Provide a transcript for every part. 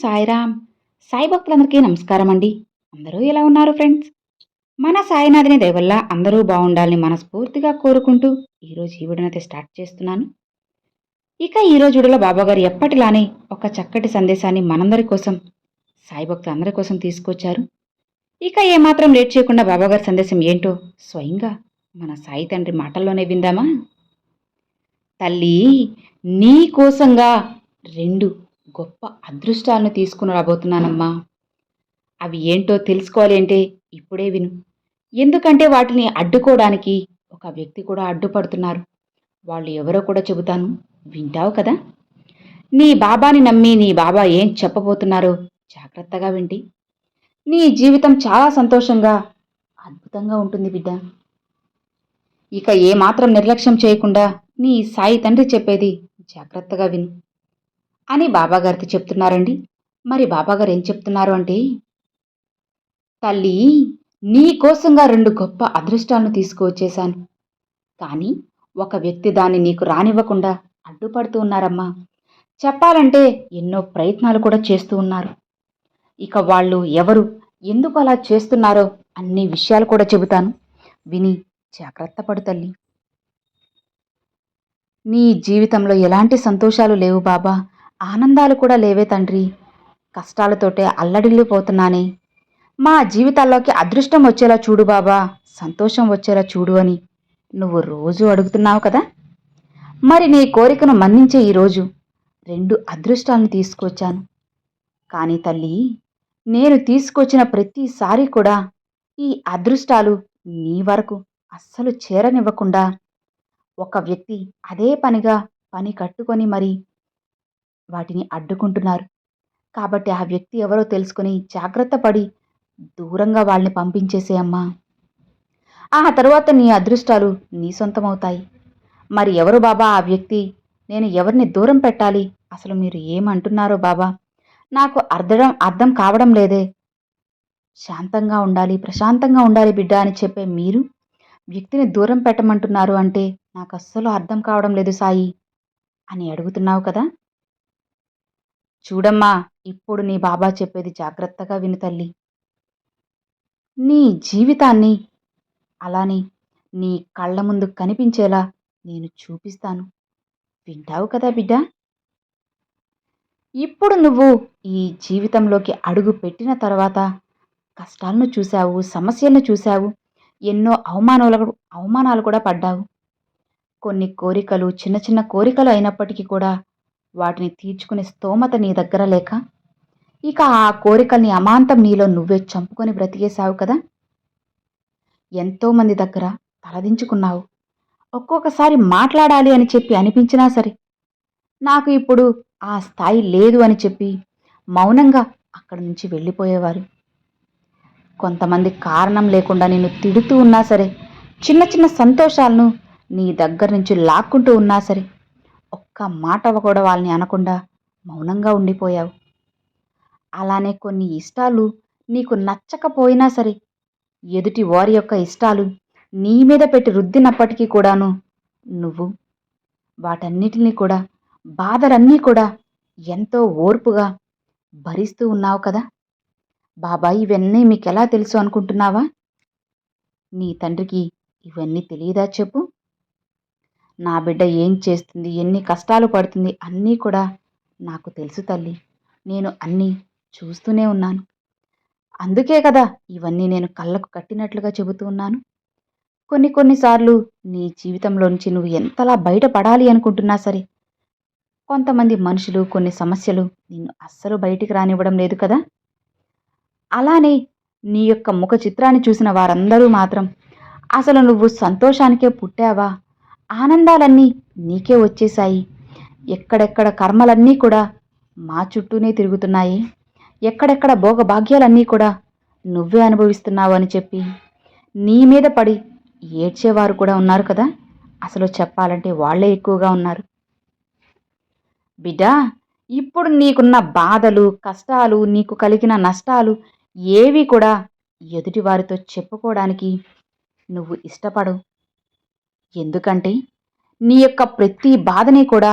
సాయిరామ్. సాయి భక్తులందరికీ నమస్కారం అండి అందరూ ఎలా ఉన్నారు ఫ్రెండ్స్? మన సాయినాథిని దయవల్ల అందరూ బాగుండాలని మనస్ఫూర్తిగా కోరుకుంటూ ఈరోజు ఈ వీడియోనైతే స్టార్ట్ చేస్తున్నాను. ఇక ఈరోజు వీడియోలో బాబాగారు ఎప్పటిలానే ఒక చక్కటి సందేశాన్ని మనందరి కోసం సాయి భక్తులందరి కోసం తీసుకొచ్చారు. ఇక ఏమాత్రం లేట్ చేయకుండా బాబాగారి సందేశం ఏంటో స్వయంగా మన సాయి తండ్రి మాటల్లోనే విందామా? తల్లి నీ కోసంగా రెండు గొప్ప అదృష్టాలను తీసుకుని రాబోతున్నానమ్మా. అవి ఏంటో తెలుసుకోవాలి అంటే ఇప్పుడే విను. ఎందుకంటే వాటిని అడ్డుకోవడానికి ఒక వ్యక్తి కూడా అడ్డుపడుతున్నారు. వాళ్ళు ఎవరో కూడా చెబుతాను. వింటావు కదా? నీ బాబాని నమ్మి నీ బాబా ఏం చెప్పబోతున్నారో జాగ్రత్తగా వింటి. నీ జీవితం చాలా సంతోషంగా అద్భుతంగా ఉంటుంది బిడ్డ. ఇక ఏమాత్రం నిర్లక్ష్యం చేయకుండా నీ సాయి తండ్రి చెప్పేది జాగ్రత్తగా విను. అని బాబాగారితో చెప్తున్నారండి. మరి బాబాగారు ఏం చెప్తున్నారు అంటే తల్లి నీకోసంగా రెండు గొప్ప అదృష్టాలను తీసుకువచ్చేశాను. కానీ ఒక వ్యక్తి దాన్ని నీకు రానివ్వకుండా అడ్డుపడుతూ ఉన్నారమ్మా. చెప్పాలంటే ఎన్నో ప్రయత్నాలు కూడా చేస్తూ ఉన్నారు. ఇక వాళ్ళు ఎవరు ఎందుకు అలా చేస్తున్నారో అన్ని విషయాలు కూడా చెబుతాను. విని జాగ్రత్త పడు తల్లి. నీ జీవితంలో ఎలాంటి సంతోషాలు లేవు బాబా. ఆనందాలు కూడా లేవే తండ్రి. కష్టాలతోటే అల్లడిల్లిపోతున్నానే. మా జీవితాల్లోకి అదృష్టం వచ్చేలా చూడు బాబా సంతోషం వచ్చేలా చూడు అని నువ్వు రోజు అడుగుతున్నావు కదా? మరి నీ కోరికను మన్నించే ఈరోజు రెండు అదృష్టాలను తీసుకొచ్చాను. కానీ తల్లి నేను తీసుకొచ్చిన ప్రతిసారి కూడా ఈ అదృష్టాలు నీ వరకు అస్సలు చేరనివ్వకుండా ఒక వ్యక్తి అదే పనిగా పని కట్టుకొని మరి వాటిని అడ్డుకుంటున్నారు. కాబట్టి ఆ వ్యక్తి ఎవరో తెలుసుకుని జాగ్రత్త పడి దూరంగా వాళ్ళని పంపించేసే అమ్మా. ఆ తరువాత నీ అదృష్టాలు నీ సొంతమవుతాయి. మరి ఎవరు బాబా ఆ వ్యక్తి? నేను ఎవరిని దూరం పెట్టాలి? అసలు మీరు ఏమంటున్నారో బాబా? నాకు అర్థం అర్థం కావడం లేదే. శాంతంగా ఉండాలి ప్రశాంతంగా ఉండాలి బిడ్డ అని చెప్పే మీరు వ్యక్తిని దూరం పెట్టమంటున్నారు అంటే నాకు అస్సలు అర్థం కావడం లేదు సాయి అని అడుగుతున్నావు కదా? చూడమ్మా ఇప్పుడు నీ బాబా చెప్పేది జాగ్రత్తగా విను తల్లి. నీ జీవితాన్ని అలానే నీ కళ్ళ ముందు కనిపించేలా నేను చూపిస్తాను. వింటావు కదా బిడ్డ? ఇప్పుడు నువ్వు ఈ జీవితంలోకి అడుగు పెట్టిన తర్వాత కష్టాలను చూశావు సమస్యలను చూశావు ఎన్నో అవమానాలు అవమానాలు కూడా పడ్డావు. కొన్ని కోరికలు చిన్న చిన్న కోరికలు అయినప్పటికీ కూడా వాటిని తీర్చుకునే స్తోమత నీ దగ్గర లేక? ఇక ఆ కోరికల్ని అమాంతం నీలో నువ్వే చంపుకొని బ్రతికేశావు కదా? ఎంతోమంది దగ్గర తలదించుకున్నావు. ఒక్కొక్కసారి మాట్లాడాలి అని చెప్పి అనిపించినా సరే నాకు ఇప్పుడు ఆ స్థాయి లేదు అని చెప్పి మౌనంగా అక్కడి నుంచి వెళ్ళిపోయేవారు. కొంతమంది కారణం లేకుండా నేను తిడుతూ ఉన్నా సరే చిన్న చిన్న సంతోషాలను నీ దగ్గర నుంచి లాక్కుంటూ ఉన్నా సరే ఒక్క మాట కూడా వాళ్ళని అనకుండా మౌనంగా ఉండిపోయావు. అలానే కొన్ని ఇష్టాలు నీకు నచ్చకపోయినా సరే ఎదుటి వారి యొక్క ఇష్టాలు నీ మీద పెట్టి రుద్దినప్పటికీ కూడాను నువ్వు వాటన్నిటినీ కూడా బాధలన్నీ కూడా ఎంతో ఓర్పుగా భరిస్తూ ఉన్నావు కదా? బాబాయ్ ఇవన్నీ మీకు ఎలా తెలుసు అనుకుంటున్నావా? నీ తండ్రికి ఇవన్నీ తెలియదా చెప్పు. నా బిడ్డ ఏం చేస్తుంది ఎన్ని కష్టాలు పడుతుంది అన్నీ కూడా నాకు తెలుసు తల్లి. నేను అన్నీ చూస్తూనే ఉన్నాను. అందుకే కదా ఇవన్నీ నేను కళ్ళకు కట్టినట్లుగా చెబుతూ ఉన్నాను. కొన్ని కొన్నిసార్లు నీ జీవితంలోంచి నువ్వు ఎంతలా బయటపడాలి అనుకుంటున్నా సరే కొంతమంది మనుషులు కొన్ని సమస్యలు నిన్ను అస్సలు బయటికి రానివ్వడం లేదు కదా. అలానే నీ యొక్క ముఖ చిత్రాన్ని చూసిన వారందరూ మాత్రం అసలు నువ్వు సంతోషానికే పుట్టావా? ఆనందాలన్నీ నీకే వచ్చేశాయి. ఎక్కడెక్కడ కర్మలన్నీ కూడా మా చుట్టూనే తిరుగుతున్నాయి. ఎక్కడెక్కడ భోగభాగ్యాలన్నీ కూడా నువ్వే అనుభవిస్తున్నావు అని చెప్పి నీ మీద పడి ఏడ్చేవారు కూడా ఉన్నారు కదా? అసలు చెప్పాలంటే వాళ్ళే ఎక్కువగా ఉన్నారు. బిడ్డా ఇప్పుడు నీకున్న బాధలు కష్టాలు నీకు కలిగిన నష్టాలు ఏవి కూడా ఎదుటివారితో చెప్పుకోవడానికి నువ్వు ఇష్టపడవు. ఎందుకంటే నీ యొక్క ప్రతి బాధని కూడా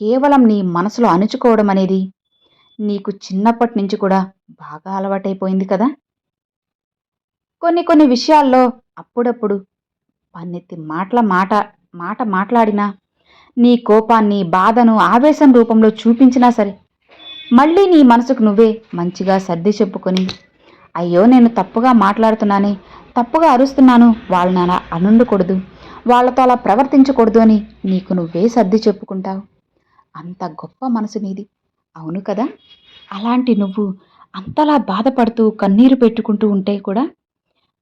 కేవలం నీ మనసులో అణుచుకోవడం అనేది నీకు చిన్నప్పటి నుంచి కూడా బాగా అలవాటైపోయింది కదా? కొన్ని కొన్ని విషయాల్లో అప్పుడప్పుడు పన్నెత్తి మాటల మాట మాట మాట్లాడినా నీ కోపాన్ని బాధను ఆవేశం రూపంలో చూపించినా సరే మళ్ళీ నీ మనసుకు నువ్వే మంచిగా సర్ది చెప్పుకొని అయ్యో నేను తప్పుగా మాట్లాడుతున్నానే తప్పుగా అరుస్తున్నాను వాళ్ళని అలా అనుండకూడదు వాళ్ళతో అలా ప్రవర్తించకూడదు అని నీకు నువ్వే సర్ది చెప్పుకుంటావు. అంత గొప్ప మనసు నీది. అవును కదా? అలాంటి నువ్వు అంతలా బాధపడుతూ కన్నీరు పెట్టుకుంటూ ఉంటే కూడా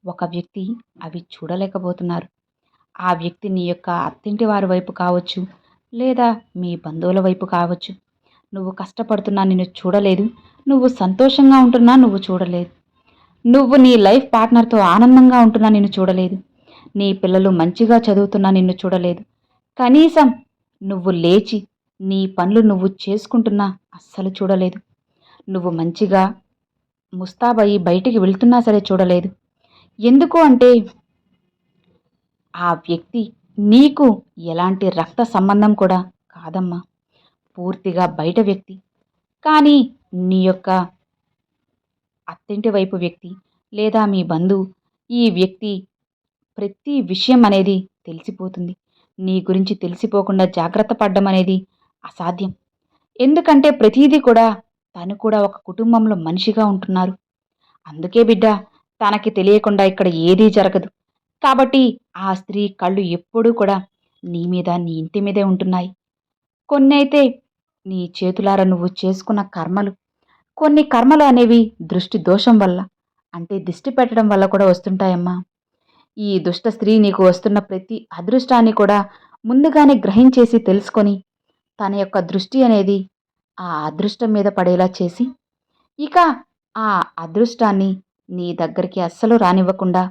ఒక వ్యక్తి అవి చూడలేకపోతున్నారు. ఆ వ్యక్తి నీ యొక్క అత్తింటి వారి వైపు కావచ్చు లేదా మీ బంధువుల వైపు కావచ్చు. నువ్వు కష్టపడుతున్నా నిన్ను చూడలేదు. నువ్వు సంతోషంగా ఉంటున్నా నువ్వు చూడలేదు. నువ్వు నీ లైఫ్ పార్ట్నర్తో ఆనందంగా ఉంటున్నా నిన్ను చూడలేదు. నీ పిల్లలు మంచిగా చదువుతున్నా నిన్ను చూడలేదు. కనీసం నువ్వు లేచి నీ పనులు నువ్వు చేసుకుంటున్నా అస్సలు చూడలేదు. నువ్వు మంచిగా ముస్తాబయ్యి బయటికి వెళ్తున్నా సరే చూడలేదు. ఎందుకు అంటే ఆ వ్యక్తి నీకు ఎలాంటి రక్త సంబంధం కూడా కాదమ్మా. పూర్తిగా బయట వ్యక్తి. కానీ నీ యొక్క అత్తింటి వైపు వ్యక్తి లేదా మీ బంధువు ఈ వ్యక్తి ప్రతి విషయం అనేది తెలిసిపోతుంది. నీ గురించి తెలిసిపోకుండా జాగ్రత్త పడ్డం అనేది అసాధ్యం. ఎందుకంటే ప్రతీదీ కూడా తను కూడా ఒక కుటుంబంలో మనిషిగా ఉంటున్నారు. అందుకే బిడ్డ తనకి తెలియకుండా ఇక్కడ ఏదీ జరగదు. కాబట్టి ఆ స్త్రీ కళ్ళు ఎప్పుడూ కూడా నీ మీద నీ ఇంటి మీదే ఉంటున్నాయి. కొన్ని అయితే నీ చేతులారా నువ్వు చేసుకున్న కర్మలు. కొన్ని కర్మలు అనేవి దృష్టి దోషం వల్ల అంటే దిష్టి పెట్టడం వల్ల కూడా వస్తుంటాయమ్మా. ఈ దుష్ట స్త్రీ నీకు వస్తున్న ప్రతి అదృష్టాన్ని కూడా ముందుగానే గ్రహించేసి తెలుసుకొని తన యొక్క దృష్టి అనేది ఆ అదృష్టం మీద పడేలా చేసి ఇక ఆ అదృష్టాన్ని నీ దగ్గరికి అస్సలు రానివ్వకుండా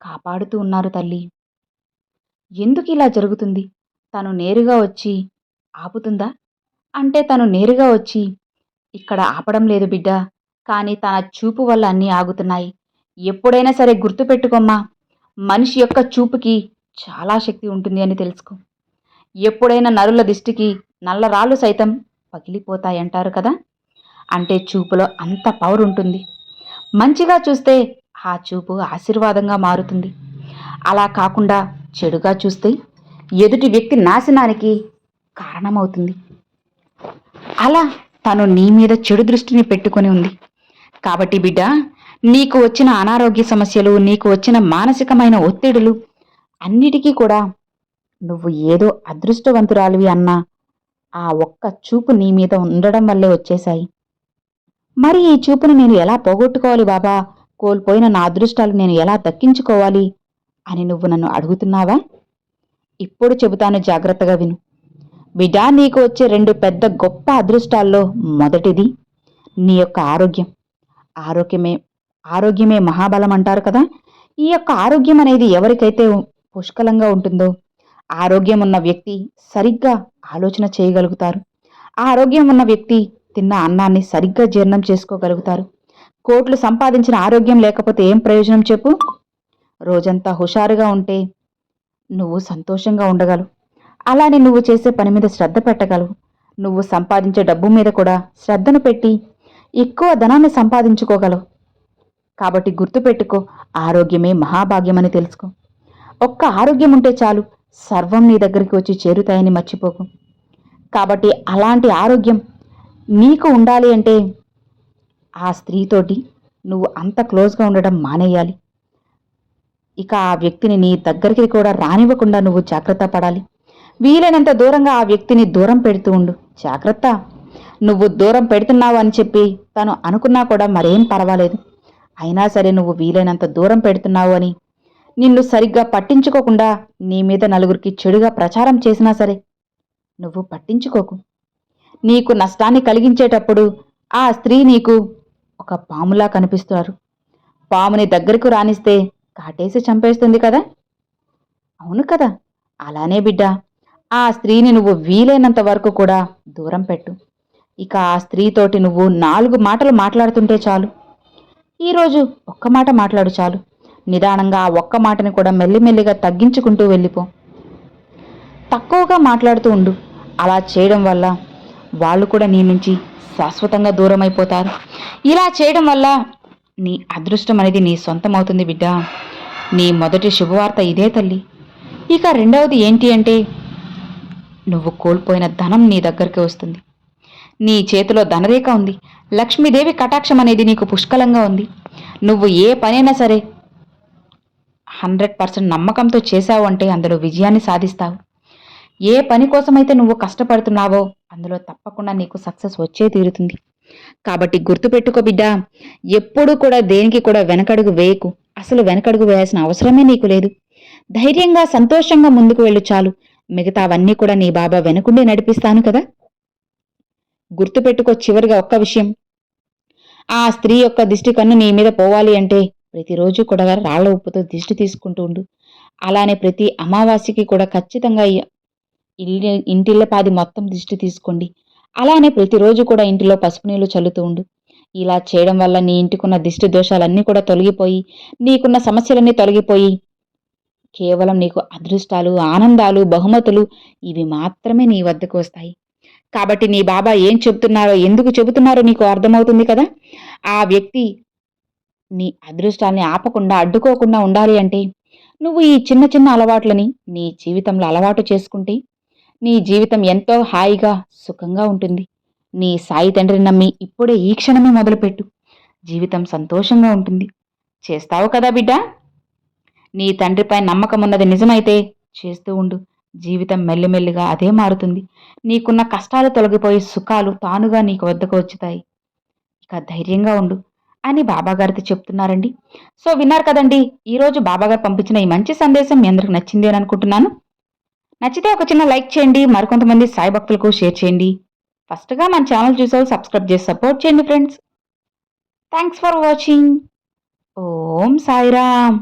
కాపాడుతూ ఉన్నారు తల్లి. ఎందుకు ఇలా జరుగుతుంది? తను నేరుగా వచ్చి ఆపుతుందా? అంటే తను నేరుగా వచ్చి ఇక్కడ ఆపడం లేదు బిడ్డ కానీ తన చూపు వల్ల అన్నీ ఆగుతున్నాయి. ఎప్పుడైనా సరే గుర్తుపెట్టుకోమ్మా మనిషి యొక్క చూపుకి చాలా శక్తి ఉంటుంది అని తెలుసుకో. ఎప్పుడైనా నరుల దిష్టికి నల్లరాళ్ళు సైతం పగిలిపోతాయి అంటారు కదా? అంటే చూపులో అంత పవర్ ఉంటుంది. మంచిగా చూస్తే ఆ చూపు ఆశీర్వాదంగా మారుతుంది. అలా కాకుండా చెడుగా చూస్తే ఎదుటి వ్యక్తి నాశనానికి కారణమవుతుంది. అలా తను నీ మీద చెడు దృష్టిని పెట్టుకొని ఉంది. కాబట్టి బిడ్డ నీకు వచ్చిన అనారోగ్య సమస్యలు నీకు వచ్చిన మానసికమైన ఒత్తిడులు అన్నిటికీ కూడా నువ్వు ఏదో అదృష్టవంతురాలివి అన్న ఆ ఒక్క చూపు నీ మీద ఉండడం వల్లే వచ్చేశాయి. మరి ఈ చూపును నేను ఎలా పోగొట్టుకోవాలి బాబా? కోల్పోయిన నా అదృష్టాలు నేను ఎలా దక్కించుకోవాలి అని నువ్వు నన్ను అడుగుతున్నావా? ఇప్పుడు చెబుతాను జాగ్రత్తగా విను. బిడ్డా నీకు వచ్చే రెండు పెద్ద గొప్ప అదృష్టాల్లో మొదటిది నీ యొక్క ఆరోగ్యం. ఆరోగ్యమే ఆరోగ్యమే మహాబలం అంటారు కదా? ఈ యొక్క ఆరోగ్యం అనేది ఎవరికైతే పుష్కలంగా ఉంటుందో ఆరోగ్యం ఉన్న వ్యక్తి సరిగ్గా ఆలోచన చేయగలుగుతారు. ఆరోగ్యం ఉన్న వ్యక్తి తిన్న అన్నాన్ని సరిగ్గా జీర్ణం చేసుకోగలుగుతారు. కోట్లు సంపాదించిన ఆరోగ్యం లేకపోతే ఏం ప్రయోజనం చెప్పు? రోజంతా హుషారుగా ఉంటే నువ్వు సంతోషంగా ఉండగలవు. అలానే నువ్వు చేసే పని మీద శ్రద్ధ పెట్టగలవు. నువ్వు సంపాదించే డబ్బు మీద కూడా శ్రద్ధను పెట్టి ఎక్కువ ధనాన్ని సంపాదించుకోగలవు. కాబట్టి గుర్తుపెట్టుకో ఆరోగ్యమే మహాభాగ్యమని తెలుసుకో. ఒక్క ఆరోగ్యం ఉంటే చాలు సర్వం నీ దగ్గరికి వచ్చి చేరుతాయని మర్చిపోకు. కాబట్టి అలాంటి ఆరోగ్యం నీకు ఉండాలి అంటే ఆ స్త్రీతోటి నువ్వు అంత క్లోజ్గా ఉండడం మానేయాలి. ఇక ఆ వ్యక్తిని నీ దగ్గరికి కూడా రానివ్వకుండా నువ్వు జాగ్రత్త పడాలి. వీలైనంత దూరంగా ఆ వ్యక్తిని దూరం పెడుతూ ఉండు. జాగ్రత్త. నువ్వు దూరం పెడుతున్నావు అని చెప్పి తను అనుకున్నా కూడా మరేం పర్వాలేదు. అయినా సరే నువ్వు వీలైనంత దూరం పెడుతున్నావు అని. నిన్ను సరిగ్గా పట్టించుకోకుండా నీ మీద నలుగురికి చెడుగా ప్రచారం చేసినా సరే నువ్వు పట్టించుకోకు. నీకు నష్టాన్ని కలిగించేటప్పుడు ఆ స్త్రీ నీకు ఒక పాములా కనిపిస్తారు. పాముని దగ్గరకు రానిస్తే కాటేసి చంపేస్తుంది కదా? అవును కదా? అలానే బిడ్డ ఆ స్త్రీని నువ్వు వీలైనంత వరకు కూడా దూరం పెట్టు. ఇక ఆ స్త్రీతోటి నువ్వు నాలుగు మాటలు మాట్లాడుతుంటే చాలు. ఈరోజు ఒక్క మాట మాట్లాడు చాలు. నిదానంగా ఆ ఒక్క మాటని కూడా మెల్లిమెల్లిగా తగ్గించుకుంటూ వెళ్ళిపో. తక్కువగా మాట్లాడుతూ ఉండు. అలా చేయడం వల్ల వాళ్ళు కూడా నీ నుంచి శాశ్వతంగా దూరం అయిపోతారు ఇలా చేయడం వల్ల నీ అదృష్టం అనేది నీ సొంతం అవుతుంది బిడ్డ. నీ మొదటి శుభవార్త ఇదే తల్లి. ఇక రెండవది ఏంటి అంటే నువ్వు కోల్పోయిన ధనం నీ దగ్గరికి వస్తుంది. నీ చేతిలో ధనరేఖ ఉంది. లక్ష్మీదేవి కటాక్షం అనేది నీకు పుష్కలంగా ఉంది. నువ్వు ఏ పనైనా సరే హండ్రెడ్ పర్సెంట్ నమ్మకంతో చేశావు అంటే అందులో విజయాన్ని సాధిస్తావు. ఏ పని కోసమైతే నువ్వు కష్టపడుతున్నావో అందులో తప్పకుండా నీకు సక్సెస్ వచ్చే తీరుతుంది. కాబట్టి గుర్తుపెట్టుకో బిడ్డ ఎప్పుడూ కూడా దేనికి కూడా వెనకడుగు వేయకు. అసలు వెనకడుగు వేయాల్సిన అవసరమే నీకు లేదు. ధైర్యంగా సంతోషంగా ముందుకు వెళ్ళు చాలు. మిగతావన్నీ కూడా నీ బాబా వెనుకుండే నడిపిస్తాను కదా? గుర్తుపెట్టుకో చివరిగా ఒక్క విషయం. ఆ స్త్రీ యొక్క దిష్టి కన్ను నీ మీద పోవాలి అంటే ప్రతిరోజు కూడా రాళ్ళ ఉప్పుతో దిష్టి తీసుకుంటూ ఉండు. అలానే ప్రతి అమావాస్యకి కూడా ఖచ్చితంగా ఇల్లు ఇంటిల్లపాది మొత్తం దిష్టి తీసుకోండి. అలానే ప్రతిరోజు కూడా ఇంటిలో పసుపు నీళ్ళు చల్లుతూ ఉండు. ఇలా చేయడం వల్ల నీ ఇంటికున్న దిష్టి దోషాలన్నీ కూడా తొలగిపోయి నీకున్న సమస్యలన్నీ తొలగిపోయి కేవలం నీకు అదృష్టాలు ఆనందాలు బహుమతులు ఇవి మాత్రమే నీ వద్దకు వస్తాయి. కాబట్టి నీ బాబా ఏం చెబుతున్నారో ఎందుకు చెబుతున్నారో నీకు అర్థమవుతుంది కదా? ఆ వ్యక్తి నీ అదృష్టాన్ని ఆపకుండా అడ్డుకోకుండా ఉండాలి అంటే నువ్వు ఈ చిన్న చిన్న అలవాట్లని నీ జీవితంలో అలవాటు చేసుకుంటే నీ జీవితం ఎంతో హాయిగా సుఖంగా ఉంటుంది. నీ సాయి తండ్రిని నమ్మి ఇప్పుడే ఈ క్షణమే మొదలుపెట్టు. జీవితం సంతోషంగా ఉంటుంది. చేస్తావు కదా బిడ్డ? నీ తండ్రిపై నమ్మకం ఉన్నది నిజమైతే చేస్తూ ఉండు. జీవితం మెల్లిమెల్లిగా అదే మారుతుంది. నీకున్న కష్టాలు తొలగిపోయి సుఖాలు తానుగా నీకు వద్దకు వచ్చుతాయి. ఇక ధైర్యంగా ఉండు అని బాబాగారితో చెప్తున్నారండి. సో విన్నారు కదండి ఈరోజు బాబాగారు పంపించిన ఈ మంచి సందేశం మీ అందరికి నచ్చింది అని అనుకుంటున్నాను. నచ్చితే ఒక చిన్న లైక్ చేయండి మరికొంతమంది సాయి భక్తులకు షేర్ చేయండి. ఫస్ట్గా మన ఛానల్ చూసావు సబ్స్క్రైబ్ చేసి సపోర్ట్ చేయండి friends. Thanks for watching. Om Sairam.